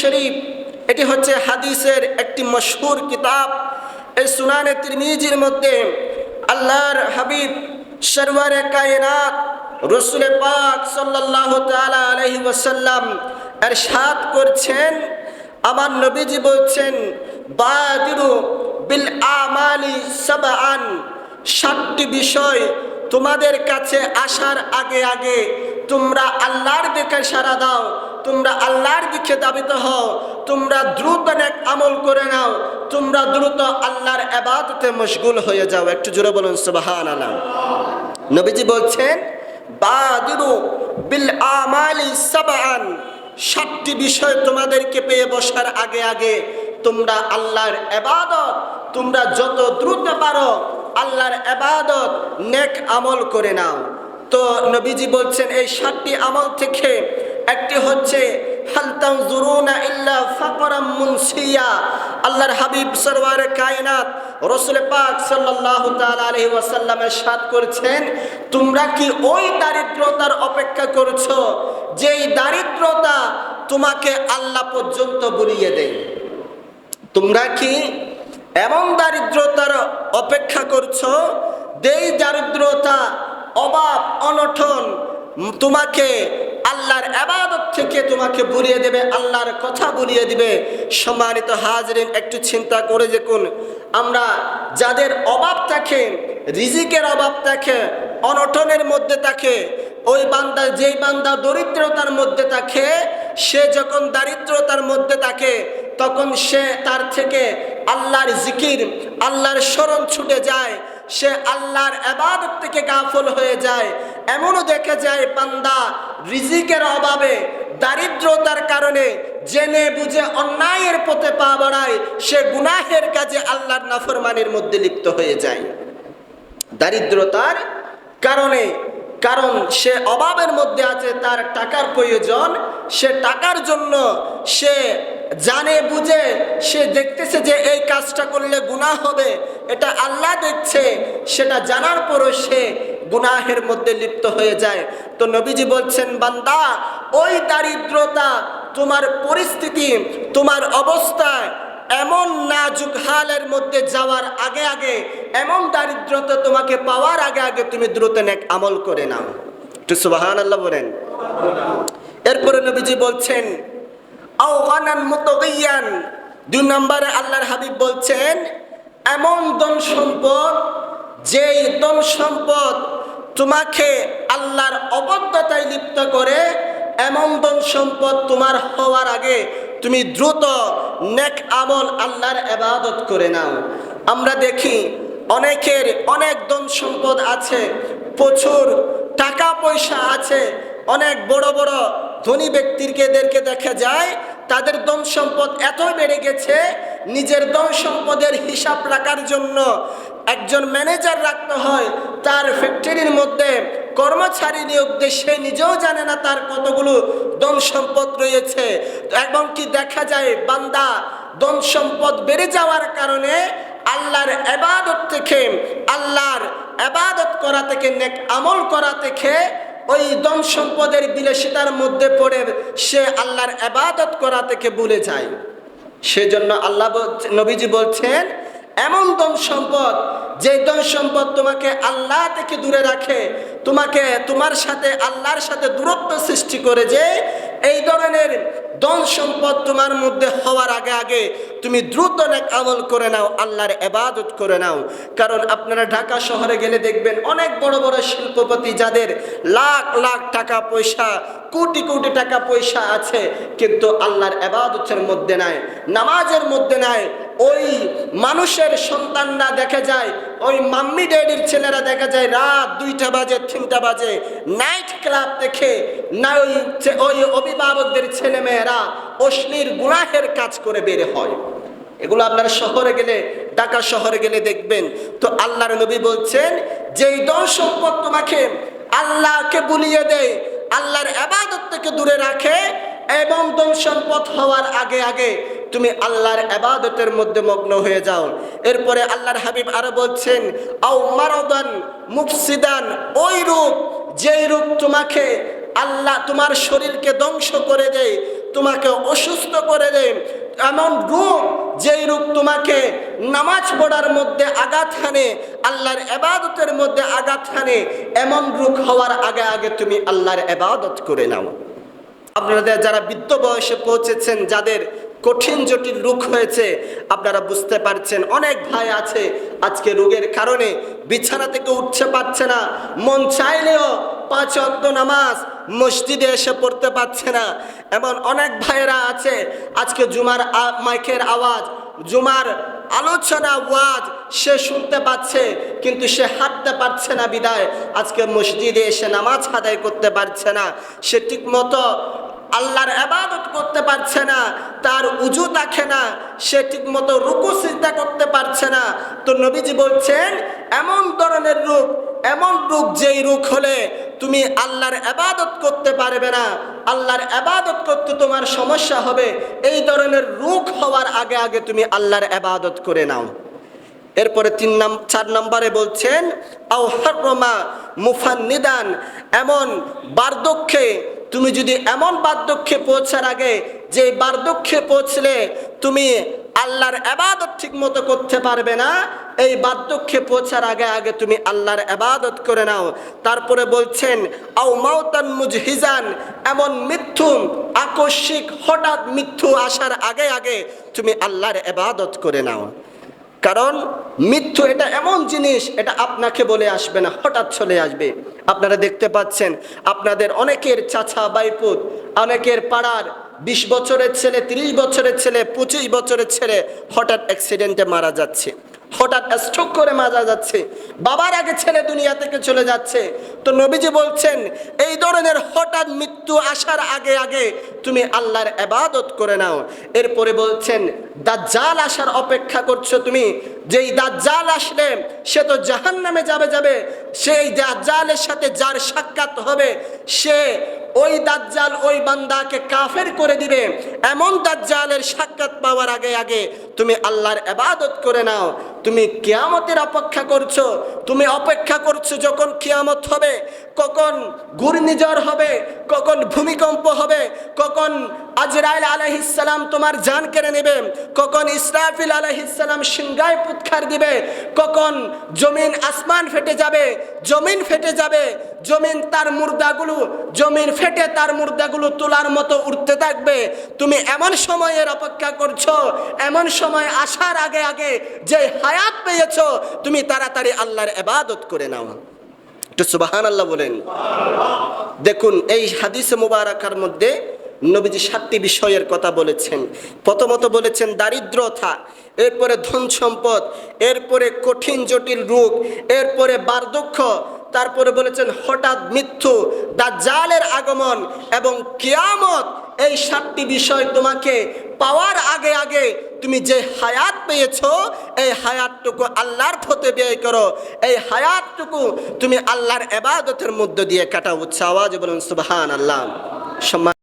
শরীফ, এটি হচ্ছে হাদিসের একটি মশহুর কিতাব। এই সুনানে তিরমিজির মধ্যে আল্লাহর হাবিব সরওয়ারে কায়নাত, রসুল পাক সাল্লাহ তালা আলহি এর এরশাদ করছেন। আমার নবীজি বলছেন, বাদিরু বিল আমালি সাবান সাতটি বিষয় তোমাদের কাছে আসার আগে আগে তোমরা আল্লাহর দিকে সারা দাও। তোমরা আল্লাহর দিকে দাবিত হও, তোমরা দ্রুত অনেক আমল করে নাও, তোমরা দ্রুত আল্লাহর এবাদতে মশগুল হয়ে যাও। একটু জোরে বলুন সুবাহান আলাম নবীজি বলছেন বাদিরু বিল আমালি সাবান সাতটি বিষয় তোমাদেরকে পেয়ে বসার আগে আগে তোমরা আল্লাহর এবাদত, তোমরা যত দ্রুত পারো আল্লাহর এবাদত নেক আমল করে নাও। তো নবীজি বলছেন, এই সাতটি আমল থেকে একটি হচ্ছে হাবিব পাক ওয়াসাল্লামের তোমরা কি ওই দারিদ্রতার অপেক্ষা করছ যেই দারিদ্রতা তোমাকে আল্লাহ পর্যন্ত বুলিয়ে দেয়? তোমরা কি এমন দারিদ্রতার অপেক্ষা করছ যেই দারিদ্রতা অভাব অনঠন তোমাকে আল্লাহর আবাদত থেকে তোমাকে বুলিয়ে দেবে, আল্লাহর কথা বুলিয়ে দিবে। সম্মানিত হাজরিন, একটু চিন্তা করে দেখুন, আমরা যাদের অভাব থাকে, রিজিকের অভাব থাকে, অনটনের মধ্যে থাকে, ওই বান্দা, যেই বান্দা দরিদ্রতার মধ্যে থাকে, সে যখন দারিদ্রতার মধ্যে থাকে, তখন সে তার থেকে আল্লাহর জিকির, আল্লাহর স্মরণ ছুটে যায়। সে আল্লাহর আবাদত থেকে গাফল হয়ে যায়, এমনও দেখে যায় পান্দা রিজিকের অভাবে, দারিদ্রতার কারণে জেনে বুঝে অন্যায়ের পথে পা বাড়ায়, সে গুনাহের কাজে আল্লাহর নাফরমানের মধ্যে লিপ্ত হয়ে যায়। দারিদ্রতার কারণে, কারণ সে অভাবের মধ্যে আছে, তার টাকার প্রয়োজন, সে টাকার জন্য সে জানে, বুঝে, সে দেখতেছে যে এই কাজটা করলে গুনাহ হবে। এটা আল্লাহ দেখছে, সেটা জানার পরও সে গুনাহের মধ্যে লিপ্ত হয়ে যায়। তো নবীজি বলছেন, বান্দা, ওই দারিদ্রতা তোমার পরিস্থিতি, তোমার অবস্থায় এমন নাজুক হালের মধ্যে যাওয়ার আগে আগে, এমন দারিদ্রতা তোমাকে পাওয়ার আগে আগে তুমি দ্রুত নেক আমল করে নাও। একটু সুবাহান আল্লাহ বলেন। এরপরে নবীজি বলছেন দুই নম্বরে আল্লাহর হাবিব বলছেন, এমন ধন সম্পদ, যেই ধন সম্পদ তোমাকে আল্লাহর অবদ্ধতায় লিপ্ত করে, এমন ধন সম্পদ তোমার হওয়ার আগে তুমি দ্রুত নেক আমল আল্লাহর এবাদত করে নাও। আমরা দেখি অনেকের অনেক ধন সম্পদ আছে, প্রচুর টাকা পয়সা আছে, অনেক বড় বড় ধনী ব্যক্তিদেরকে দেখা যায়, তাদের ধন সম্পদ এত বেড়ে গেছে, নিজের ধন সম্পদের হিসাব রাখার জন্য একজন ম্যানেজার রাখতে হয়, তার ফ্যাক্টরির মধ্যে কর্মচারী নিয়োগ সে নিজেও জানে না তার কতগুলো ধন সম্পদ রয়েছে। এবং কি দেখা যায়, বান্দা ধন সম্পদ বেড়ে যাওয়ার কারণে আল্লাহর এবাদত থেকে, আল্লাহর এবাদত করা থেকে, নেক আমল করা থেকে ওই দম সম্পদের বিলাসিতার মধ্যে পড়ে সে আল্লাহর আবাদত করা থেকে ভুলে যায়। সেজন্য আল্লাহ নবীজি বলছেন, এমন দম সম্পদ, যে দম সম্পদ তোমাকে আল্লাহ থেকে দূরে রাখে, তোমাকে তোমার সাথে আল্লাহর সাথে দূরত্ব সৃষ্টি করে যে এই ধরনের ধন সম্পদ তোমার মধ্যে হওয়ার আগে আগে তুমি দ্রুত নেক আমল করে নাও, আল্লাহর এবাদত করে নাও। কারণ আপনারা ঢাকা শহরে গেলে দেখবেন অনেক বড় বড় শিল্পপতি যাদের লাখ লাখ টাকা পয়সা, কোটি কোটি টাকা পয়সা আছে, কিন্তু আল্লাহর এবাদতের মধ্যে নাই, নামাজের মধ্যে নাই ওই মানুষের সন্তানরা দেখা যায়, ওই মাম্মি ড্যাডির ছেলেরা দেখা যায়, রাত দুইটা বাজে, তিনটা বাজে নাইট ক্লাব দেখে না ওই ওই অভিভাবকদের ছেলে মেয়েরা অশ্লীল গুনাহের কাজ করে বের হয়। এগুলো আপনারা শহরে গেলে, ঢাকা শহরে গেলে দেখবেন। তো আল্লাহর নবী বলছেন, যেই দল সম্পদ তোমাকে আল্লাহকে বুলিয়ে দেয়, আল্লাহর আবাদত থেকে দূরে রাখে, এবং ধন সম্পদ হওয়ার আগে আগে তুমি আল্লাহর আবাদতের মধ্যে মগ্ন হয়ে যাও। এরপরে আল্লাহর হাবিব আরও বলছেন, আও মারদান মুফসিদান, ওই রূপ, যেই রূপ তোমাকে আল্লাহ তোমার শরীরকে ধ্বংস করে দেয়, তোমাকে অসুস্থ করে দেয়, এমন রূপ, যেই রূপ তোমাকে নামাজ পড়ার মধ্যে আঘাত হানে, আল্লাহর এবাদতের মধ্যে আঘাত হানে, এমন রূপ হওয়ার আগে আগে তুমি আল্লাহর এবাদত করে নাও। আপনাদের যারা বৃদ্ধ বয়সে পৌঁছেছেন, যাদের কঠিন জটিল রোগ হয়েছে, আপনারা বুঝতে পারছেন। অনেক ভাই আছে আজকে রোগের কারণে বিছানা থেকে উঠতে পারছে না। মন চাইলেও পাঁচ অক্ত নামাজ মসজিদে এসে পড়তে পারছে না। এমন অনেক ভাইয়েরা আছে, আজকে জুমার মাইকের আওয়াজ, জুমার আলোচনা ওয়াজ সে শুনতে পাচ্ছে, কিন্তু সে হাঁটতে পারছে না বিদায়। আজকে মসজিদে এসে নামাজ আদায় করতে পারছে না। সে ঠিক মতো আল্লাহর আবাদত করতে পারছে না, তার উজু দেখে না, সে ঠিক মতো রুকু সিজদা করতে পারছে না। তো নবীজি বলছেন, এমন ধরনের রূপ এমন রূপ যেই রূপ হলে তুমি আল্লাহর আবাদত করতে পারবে না। আল্লাহর আবাদত করতে তোমার সমস্যা হবে। এই ধরনের রূপ হওয়ার আগে আগে তুমি আল্লাহর আবাদত করে নাও। এরপরে তিন নাম, চার নম্বরে বলছেন, আও হারমা মুফান্নিদান, এমন বার্ধক্যে তুমি যদি এমন বার্ধক্যে পৌঁছার আগে যে বার্ধক্যে পৌঁছলে তুমি আল্লাহর আবাদত ঠিক মতো করতে পারবে না, এই বার্ধক্যে পৌঁছার আগে আগে তুমি আল্লাহর আবাদত করে নাও। তারপরে বলছেন, আও মাউতান মুজহিজান এমন মৃত্যু, আকস্মিক, হঠাৎ মৃত্যু আসার আগে আগে তুমি আল্লাহর আবাদত করে নাও। কারণ মৃত্যু এটা এমন জিনিস, এটা আপনাকে বলে আসবে না, হঠাৎ চলে আসবে। আপনারা দেখতে পাচ্ছেন, আপনাদের অনেকের চাচা বাইপুত, অনেকের পাড়ার বিশ বছরের ছেলে, তিরিশ বছরের ছেলে, পঁচিশ বছরের ছেলে হঠাৎ অ্যাক্সিডেন্টে মারা যাচ্ছে। হঠাৎ স্ট্রোক করে মারা যাচ্ছে। বাবার আগে ছেলে দুনিয়া থেকে চলে যাচ্ছে। তো নবীজি বলছেন, এই ধরনের হঠাৎ মৃত্যু আসার আগে আগে তুমি আল্লাহর আবাদত করে নাও। এরপরে বলছেন, দাজ্জাল আসার অপেক্ষা করছ তুমি। যেই দাজ্জাল আসলে সে তো জাহান নামে যাবে যাবে। সেই দাজ্জালের সাথে যার সাক্ষাৎ হবে, সে ওই দাজ্জাল ওই বান্দাকে কাফের করে দিবে। এমন দাজ্জালের সাক্ষাৎ পাওয়ার আগে আগে তুমি আল্লাহর আবাদত করে নাও। তুমি কেয়ামতের অপেক্ষা করছ, তুমি অপেক্ষা করছ যখন কেয়ামত হবে, কখন ঘূর্ণিঝড় হবে, কখন ভূমিকম্প হবে, কখন আজরাইল আলহিসাম তোমার জান কেড়ে নেবে, কখন ইসরাফিল আলহিসাম সিংগায় পুৎখার দিবে, কখন জমিন আসমান ফেটে যাবে, জমিন ফেটে যাবে জমিন তার মুর্দাগুলো, জমিন ফেটে তার মুর্দাগুলো তোলার মতো উঠতে থাকবে। তুমি এমন সময়ের অপেক্ষা করছ, এমন সময় আসার আগে আগে যে হায়াত পেয়েছ, তুমি তাড়াতাড়ি আল্লাহর এবাদত করে নাও। একটু সুবাহান আল্লাহ বলেন। দেখুন, এই হাদিস মুবারাকার মধ্যে নবীজি সাতটি বিষয়ের কথা বলেছেন। প্রথমত বলেছেন দারিদ্রতা, এরপরে ধন সম্পদ, এরপরে কঠিন জটিল রোগ, এরপরে বার্ধক্য তারপরে বলেছেন, হঠাৎ মৃত্যু, দাজ্জালের আগমন এবং কেয়ামত, এই সাতটি বিষয় তোমাকে পাওয়ার আগে আগে তুমি যে হায়াত পেয়েছ, এই হায়াতটুকু আল্লাহর ফতে ব্যয় করো। এই হায়াতটুকু তুমি আল্লাহর এবাদতের মধ্য দিয়ে কাটাও। উৎসাহ আওয়াজ বলুন সুবাহান আল্লাহ সম্মান